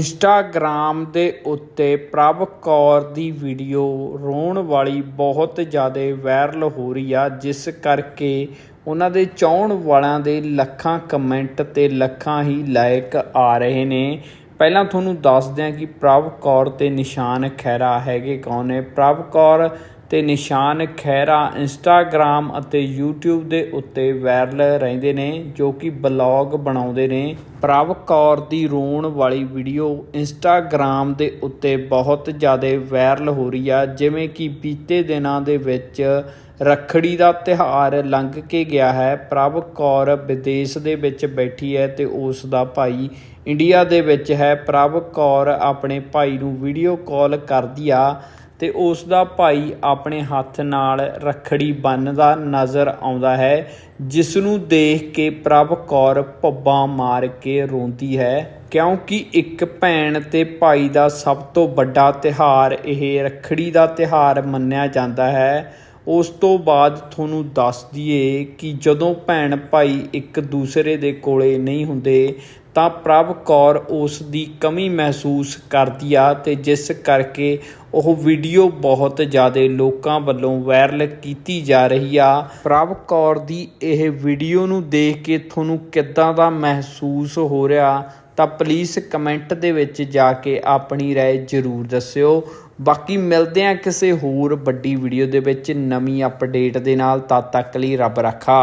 Instagram ਦੇ ਉੱਤੇ ਪ੍ਰਭ ਕੌਰ ਦੀ ਵੀਡੀਓ ਰੋਣ ਵਾਲੀ ਬਹੁਤ ਜ਼ਿਆਦਾ ਵਾਇਰਲ ਹੋ ਰਹੀ ਆ, ਜਿਸ ਕਰਕੇ ਉਹਨਾਂ ਦੇ ਚਾਹਣ ਵਾਲਿਆਂ ਦੇ ਲੱਖਾਂ ਕਮੈਂਟ ਤੇ ਲੱਖਾਂ ਹੀ ਲਾਇਕ ਆ ਰਹੇ ਨੇ। ਪਹਿਲਾਂ ਤੁਹਾਨੂੰ ਦੱਸਦੇ ਹਾਂ ਕਿ ਪ੍ਰਭ ਕੌਰ ਤੇ ਨਿਸ਼ਾਨ ਖਹਿਰਾ ਹੈਗੇ ਕੌਣ ਨੇ? ਪ੍ਰਭ ਕੌਰ ਤੇ ਨਿਸ਼ਾਨ ਖਹਿਰਾ ਇੰਸਟਾਗ੍ਰਾਮ ਅਤੇ YouTube ਦੇ ਉੱਤੇ ਵਾਇਰਲ ਰਹਿੰਦੇ ਨੇ, ਜੋ ਕਿ ਬਲੌਗ ਬਣਾਉਂਦੇ ਨੇ। ਪ੍ਰਭ ਕੌਰ ਦੀ ਰੋਣ ਵਾਲੀ ਵੀਡੀਓ ਇੰਸਟਾਗ੍ਰਾਮ ਦੇ ਉੱਤੇ ਬਹੁਤ ਜ਼ਿਆਦਾ ਵਾਇਰਲ ਹੋ ਰਹੀ ਆ, ਜਿਵੇਂ ਕਿ ਬੀਤੇ ਦਿਨਾਂ ਦੇ ਵਿੱਚ ਰੱਖੜੀ ਦਾ ਤਿਹਾਰ ਲੰਘ ਕੇ ਗਿਆ ਹੈ। ਪ੍ਰਭ ਕੌਰ ਵਿਦੇਸ਼ ਦੇ ਵਿੱਚ ਬੈਠੀ ਹੈ ਤੇ ਉਸ ਦਾ ਭਾਈ ਇੰਡੀਆ ਦੇ ਵਿੱਚ ਹੈ। ਪ੍ਰਭ ਕੌਰ ਆਪਣੇ ਭਾਈ ਨੂੰ ਵੀਡੀਓ ਕਾਲ ਕਰਦੀ ਆ ਤੇ ਉਸ ਦਾ ਭਾਈ ਆਪਣੇ ਹੱਥ ਨਾਲ ਰੱਖੜੀ ਬੰਨ੍ਹਦਾ ਨਜ਼ਰ ਆਉਂਦਾ ਹੈ ਜਿਸ ਨੂੰ ਦੇਖ ਕੇ ਪ੍ਰਭ ਕੌਰ ਭੱਬਾ ਮਾਰ ਕੇ ਰੋਂਦੀ ਹੈ, ਕਿਉਂਕਿ ਇੱਕ ਭੈਣ ਤੇ ਭਾਈ ਦਾ ਸਭ ਤੋਂ ਵੱਡਾ ਤਿਹਾਰ ਇਹ ਰੱਖੜੀ ਦਾ ਤਿਹਾਰ ਮੰਨਿਆ ਜਾਂਦਾ ਹੈ। ਉਸ ਤੋਂ ਬਾਅਦ ਤੁਹਾਨੂੰ ਦੱਸ ਦਈਏ ਕਿ ਜਦੋਂ ਭੈਣ ਭਾਈ ਇੱਕ ਦੂਸਰੇ ਦੇ ਕੋਲੇ ਨਹੀਂ ਹੁੰਦੇ ਤਾਂ ਪ੍ਰਭ ਕੌਰ ਉਸ ਦੀ ਕਮੀ ਮਹਿਸੂਸ ਕਰਦੀ ਆ ਤੇ ਜਿਸ ਕਰਕੇ ਉਹ ਵੀਡੀਓ ਬਹੁਤ ਜ਼ਿਆਦਾ ਲੋਕਾਂ ਵੱਲੋਂ ਵਾਇਰਲ ਕੀਤੀ ਜਾ ਰਹੀ ਆ ਪ੍ਰਭ ਕੌਰ ਦੀ ਇਹ ਵੀਡੀਓ ਨੂੰ ਦੇਖ ਕੇ ਤੁਹਾਨੂੰ ਕਿੱਦਾਂ ਦਾ ਮਹਿਸੂਸ ਹੋ ਰਿਹਾ ਤਾਂ ਪਲੀਜ਼ ਕਮੈਂਟ ਦੇ ਵਿੱਚ ਜਾ ਕੇ ਆਪਣੀ رائے ਜ਼ਰੂਰ ਦੱਸਿਓ ਬਾਕੀ ਮਿਲਦੇ ਆ ਕਿਸੇ ਹੋਰ ਵੱਡੀ ਵੀਡੀਓ ਦੇ ਵਿੱਚ ਨਵੀਂ ਅਪਡੇਟ ਦੇ ਨਾਲ ਤਦ ਤੱਕ ਲਈ ਰੱਬ ਰੱਖਾ